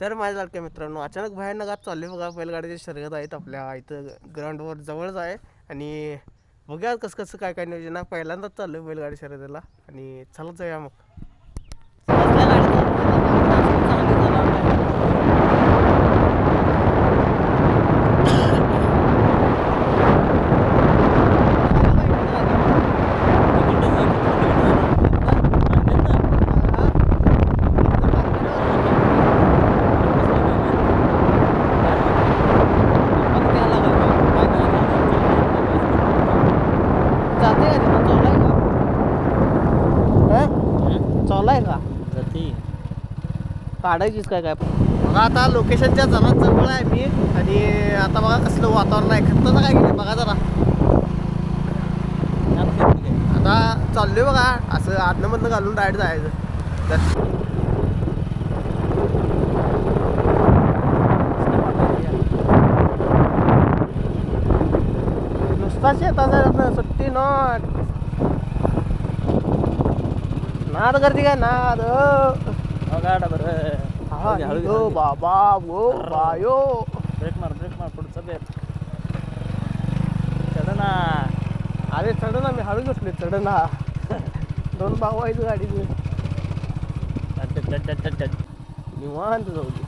तर माझ्या लाडक्या मित्रांनो अचानक भयानक गात चालले बघा. बैलगाडीच्या शर्यत आहेत आपल्या इथं ग्राउंडवर जवळच आहे. आणि बघूया कसं कसं काय काय नियोजन पहिल्यांदाच चाललोय बैलगाडी शर्यतीला. आणि चला जाऊया मग जाते का तिथं चालू आहे का चालू आहे का काढायचीच काय काय? बघा आता लोकेशनच्या जरा जवळ आहे मी आणि आता बघा कसलं वातावरण आहे. खतरनाक काय गेले बघा जरा. आता चाललोय बघा. असं आदनं मधनं घालून डायरेक्ट जायचं. तर नुसता सुट्टी नॉट नाद गर्दी काय? नाद बाबा गो बायो ब्रेक मार ब्रेक मार पुढचा ब्रेक चढ ना अरे चढ ना मी हळू बसले चढ ना दोन भाऊ आहेत गाडीचे निवांत जाऊ दे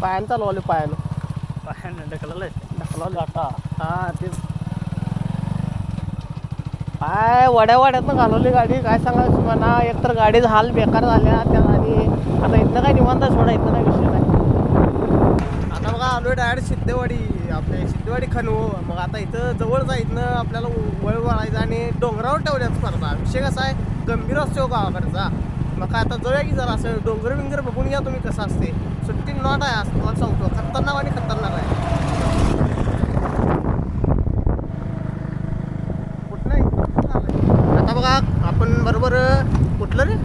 पायानं चालवले पायानं पायानं ढकललंय ढकलवले आता हा तेच काय वड्या वड्यातनं घालवली गाडी? काय सांगायचं म्हणा एकतर गाडीचा हाल बेकार झाल्या त्या आणि आता इथनं काय निवांत आहे, सोडा इथनं काय विषय नाही. आता बघा आलो डायरेक्ट सिद्धेवाडी आपल्या सिद्धेवाडी खनवो मग आता इथं जवळ जायचं इथनं आपल्याला वळ वळायचं आणि डोंगरावर ठेवल्या स्पर्धा. विषय कसा आहे? गंभीर असतो हो गावाकडचा. मग काय आता जाऊया की जरा असं डोंगर विंगर बघून घ्या तुम्ही कसं असते सुट्टी नॉट आहे असं तुम्हाला सांगतो खतरनाक आणि खतरनाक आहे कुठं नाही आता बघा आपण बरोबर कुठलं रे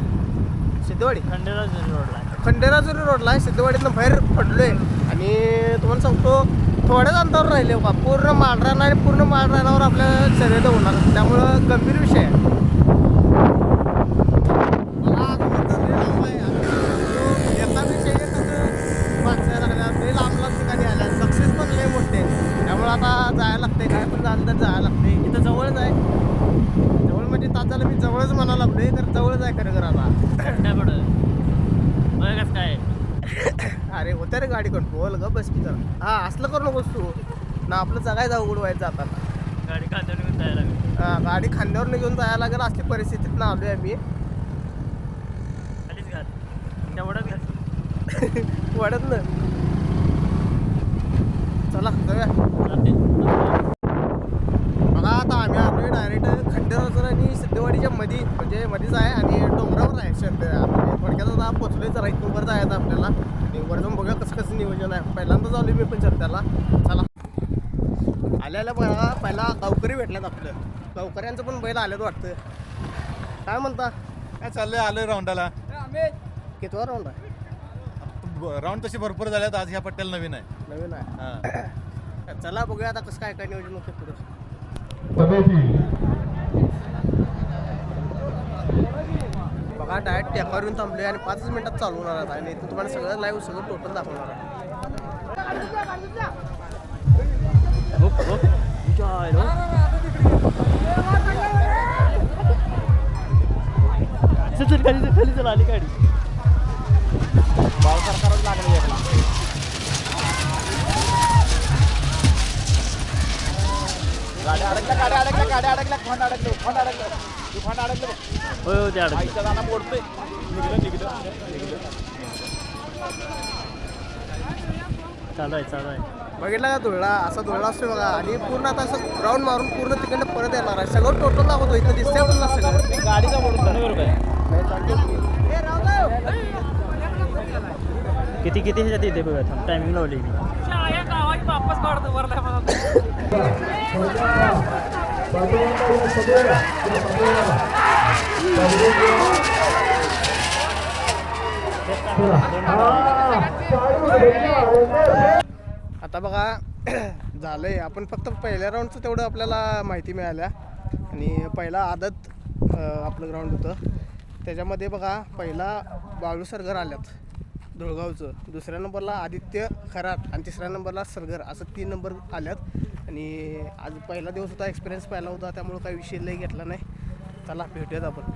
सिद्धेवाडी खंडेराज रोडला खंडेराजुरी रोडला आहे सिद्धवाडीतनं बाहेर पडलोय. आणि तुम्हाला सांगतो थोड्याच अंतरावर राहिले बा. पूर्ण माळरान आणि पूर्ण माळरानावर आपल्या शर्यत होणार. त्यामुळं गंभीर विषय आहे. आहे. ठिकाणी सक्सेस पण लय त्यामुळं आता जायला काय पण झालं तर जायला इथं जवळच आहे. जवळ म्हणजे तास झालं मी जवळच म्हणायला लागलोय तर जवळच आहे खरं खरं आता. काय. अरे होत्या रे गाडी कंट्रोल ग बस की जरा. हा असलं करू नकोस तू. ना आपलं जगायचं अवघड व्हायचं जाताना. गाडी खांद्यावर घेऊन जायला लागली. हा, गाडी खांद्यावर घेऊन जायला लागेल असली परिस्थितीत ना आलोय आम्ही. खालीच घाल. तेवढंच घाल. वाढत ना चला जाऊया. बघा आता आम्ही आलोय डायरेक्ट खंडेराजर आणि सिद्धेवाडीच्या मध्ये म्हणजे मध्येच आहे आणि डोंगरावर आहे म्हणजे थोडक्यात आता पोचलोय जरा इथून वर जायचं आपल्याला. आणि वर जाऊन बघूया कसं कसं नियोजन आहे. पहिल्यांदाच आलोय मी पण शर्टाला चला. आल्याला बघा पहिला गावकरी भेटल्यात आपलं. गावकऱ्यांचं पण बैल आल्यात वाटतं. काय म्हणता? काय चाललंय? आलोय राऊंडाला. कितवा राऊंड आहे? राऊंड तशी भरपूर झाल्यात आज ह्या पट्ट्याला नवीन आहे. नवीन आहे. हा. चला बघूया आता कसं काय काय नियोजन होतं पुढं. बघा डायरेक्ट टेकावर येऊन थांबले आणि पाचच मिनिटात चालू होणार आहे. आणि इथं तुम्हाला सगळं लाईव्ह सगळं टोटल दाखवणार आहे. हो. खाली चल, आली गाडी. लागली गाड्या गाड्या अडकले अडकलं तू अडकलं. बघ. होय हो ते अडकलं. आईच्या दाना मोडतोय निघलं निघलं निघलं. चालू आहे चालू आहे. बघितला का धुळा असा धुळा असतो बघा. आणि पूर्ण आता असं राऊंड मारून पूर्ण तिकडनं परत येणार आहे. सगळं टोटल दाखवतो इथं दिसतंय पण ना सगळं गाडीचा मोडून चालू बरोबर किती किती ह्याच्यात येते बघा? थांब टायमिंग लावली मी. आता बघा झालंय. आपण फक्त पहिल्या राऊंडचं तेवढं आपल्याला माहिती मिळाल्या. आणि पहिला आदत आपलं ग्राउंड होतं. त्याच्यामध्ये बघा पहिला बाळू सरगर आल्यात. धुळगावचं. दुसऱ्या नंबरला आदित्य खरात आणि तिसऱ्या नंबरला सरगर असं तीन नंबर आल्यात. आणि आज पहिला दिवस होता एक्सपिरियन्स पहिला होता त्यामुळं काही विषय लई घेतला नाही. चला भेटूयात आपण.